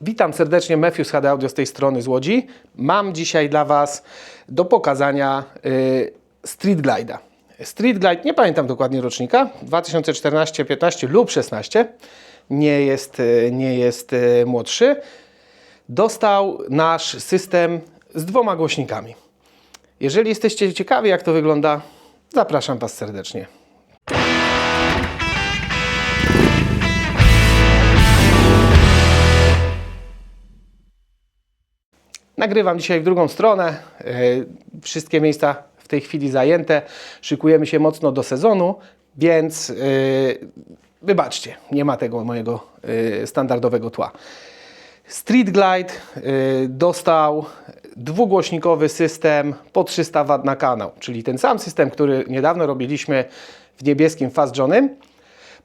Witam serdecznie, Matthews HD Audio z tej strony z Łodzi. Mam dzisiaj dla Was do pokazania y, Street Glide'a. Street Glide, nie pamiętam dokładnie rocznika, 2014, 15 lub 16, nie jest, y, nie jest y, młodszy. Dostał nasz system z dwoma głośnikami. Jeżeli jesteście ciekawi, jak to wygląda, zapraszam Was serdecznie. Nagrywam dzisiaj w drugą stronę. E, Wszystkie miejsca w tej chwili zajęte. Szykujemy się mocno do sezonu, więc e, wybaczcie, nie ma tego mojego e, standardowego tła. Street Glide dostał dwugłośnikowy system po 300 W na kanał, czyli ten sam system, który niedawno robiliśmy w niebieskim Fast Johnem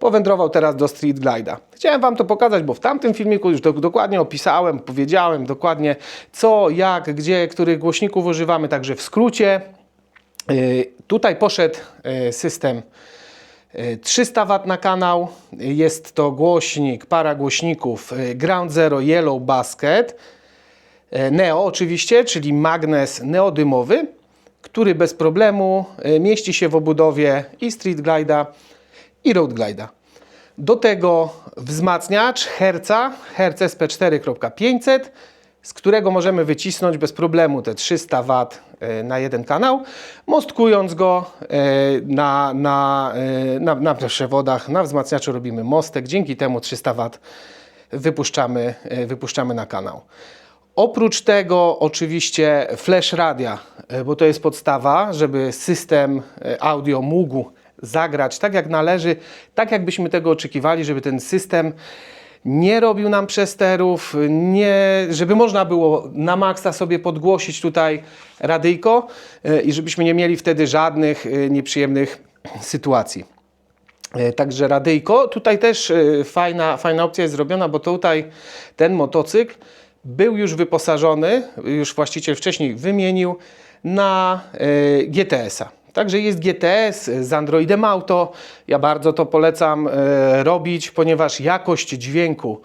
powędrował teraz do Street Glide'a. Chciałem Wam to pokazać, bo w tamtym filmiku już do, dokładnie opisałem, powiedziałem dokładnie co, jak, gdzie, których głośników używamy, także w skrócie. Yy, tutaj poszedł yy, system yy, 300 W na kanał. Jest to głośnik, para głośników yy, Ground Zero Yellow Basket. Yy, Neo oczywiście, czyli magnes neodymowy, który bez problemu mieści się w obudowie i Street Glide'a i Road Glide'a. Do tego wzmacniacz Herca, Herc SP4.500, z którego możemy wycisnąć bez problemu te 300 W e, na jeden kanał, mostkując go e, na, na, e, na, na przewodach, na wzmacniaczu robimy mostek, dzięki temu 300 W wypuszczamy, wypuszczamy na kanał. Oprócz tego oczywiście flash radia, bo to jest podstawa, żeby system audio mógł zagrać tak jak należy, tak jakbyśmy tego oczekiwali, żeby ten system nie robił nam przesterów, nie, żeby można było na maksa sobie podgłosić tutaj radyjko e, i żebyśmy nie mieli wtedy żadnych e, nieprzyjemnych sytuacji. E, Także radyjko, tutaj też fajna, fajna opcja jest zrobiona, bo tutaj ten motocykl był już wyposażony, już właściciel wcześniej wymienił na GTS-a. Także jest GTS z Androidem Auto. Ja bardzo to polecam e, robić, ponieważ jakość dźwięku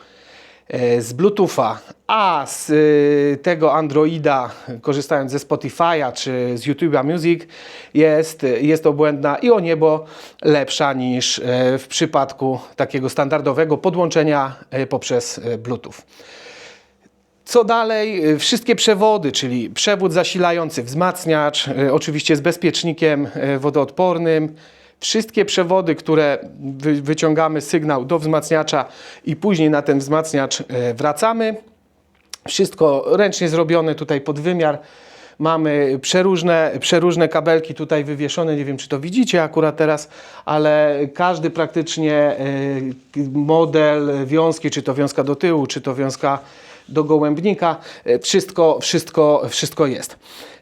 e, z Bluetootha, a z e, tego Androida, korzystając ze Spotify'a czy z YouTube'a Music, jest, jest obłędna i o niebo lepsza niż w przypadku takiego standardowego podłączenia poprzez Bluetooth. Co dalej? Y, Wszystkie przewody, czyli przewód zasilający, wzmacniacz, y, oczywiście z bezpiecznikiem y, wodoodpornym. Wszystkie przewody, które wy, wyciągamy sygnał do wzmacniacza i później na ten wzmacniacz wracamy. Wszystko ręcznie zrobione tutaj pod wymiar. Mamy przeróżne, przeróżne kabelki tutaj wywieszone. Nie wiem, czy to widzicie akurat teraz, ale każdy praktycznie model wiązki, czy to wiązka do tyłu, czy to wiązka do gołębnika, y, wszystko, wszystko, wszystko jest.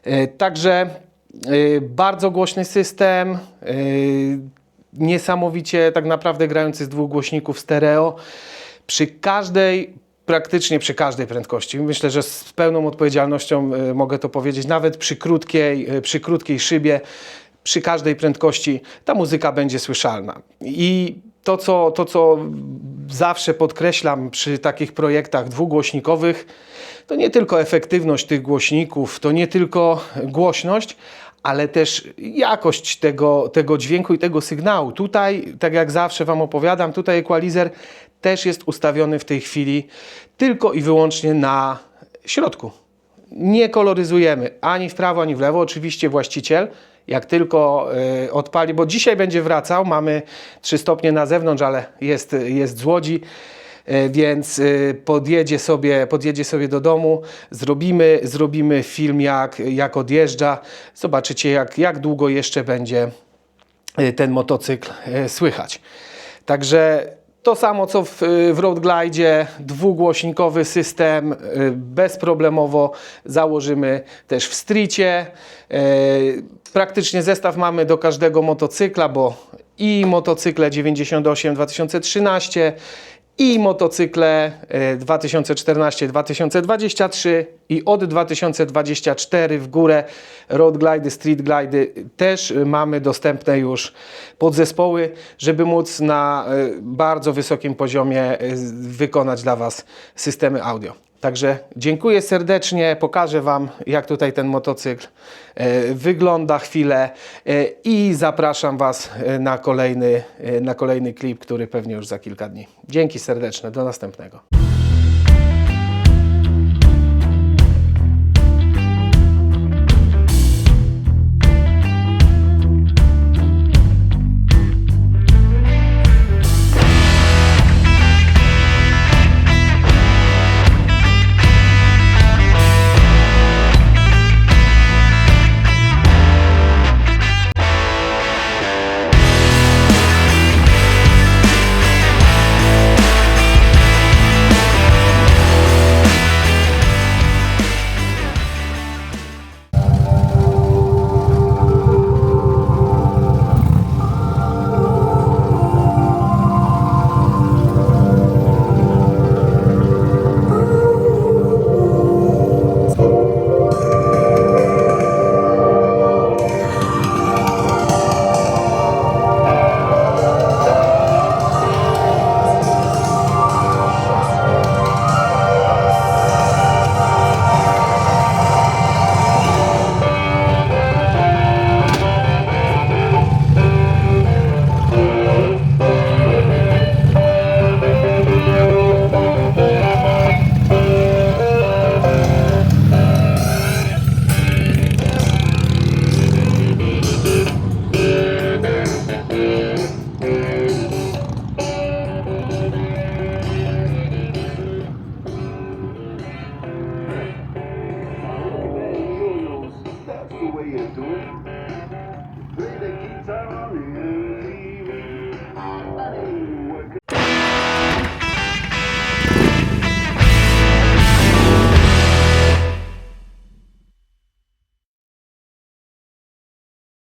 Y, Także y, bardzo głośny system, niesamowicie tak naprawdę grający z dwóch głośników stereo. Przy każdej praktycznie przy każdej prędkości. Myślę, że z pełną odpowiedzialnością mogę to powiedzieć, nawet przy krótkiej, przy krótkiej szybie, przy każdej prędkości ta muzyka będzie słyszalna. I to co, to, co zawsze podkreślam przy takich projektach dwugłośnikowych, to nie tylko efektywność tych głośników, to nie tylko głośność, ale też jakość tego, tego dźwięku i tego sygnału. Tutaj, tak jak zawsze Wam opowiadam, tutaj equalizer też jest ustawiony w tej chwili tylko i wyłącznie na środku. Nie koloryzujemy ani w prawo, ani w lewo. Oczywiście właściciel, jak tylko y, odpali, bo dzisiaj będzie wracał, mamy 3 stopnie na zewnątrz, ale jest, jest z Łodzi, y, więc y, podjedzie sobie, podjedzie sobie do domu, zrobimy, zrobimy film jak, jak odjeżdża, zobaczycie jak, jak długo jeszcze będzie ten motocykl słychać. Także to samo co w, w Road Glide, dwugłośnikowy system, y, bezproblemowo założymy też w Streetie. Y, Praktycznie zestaw mamy do każdego motocykla, bo i motocykle 98 2013 i motocykle e, 2014-2023 i od 2024 w górę road glide, street glide też mamy dostępne już podzespoły, żeby móc na e, bardzo wysokim poziomie z- wykonać dla Was systemy audio. Także dziękuję serdecznie, pokażę Wam jak tutaj ten motocykl e, wygląda chwilę e, i zapraszam Was e, na kolejny, na kolejny klip, który pewnie już za kilka dni. Dzięki serdeczne, do następnego.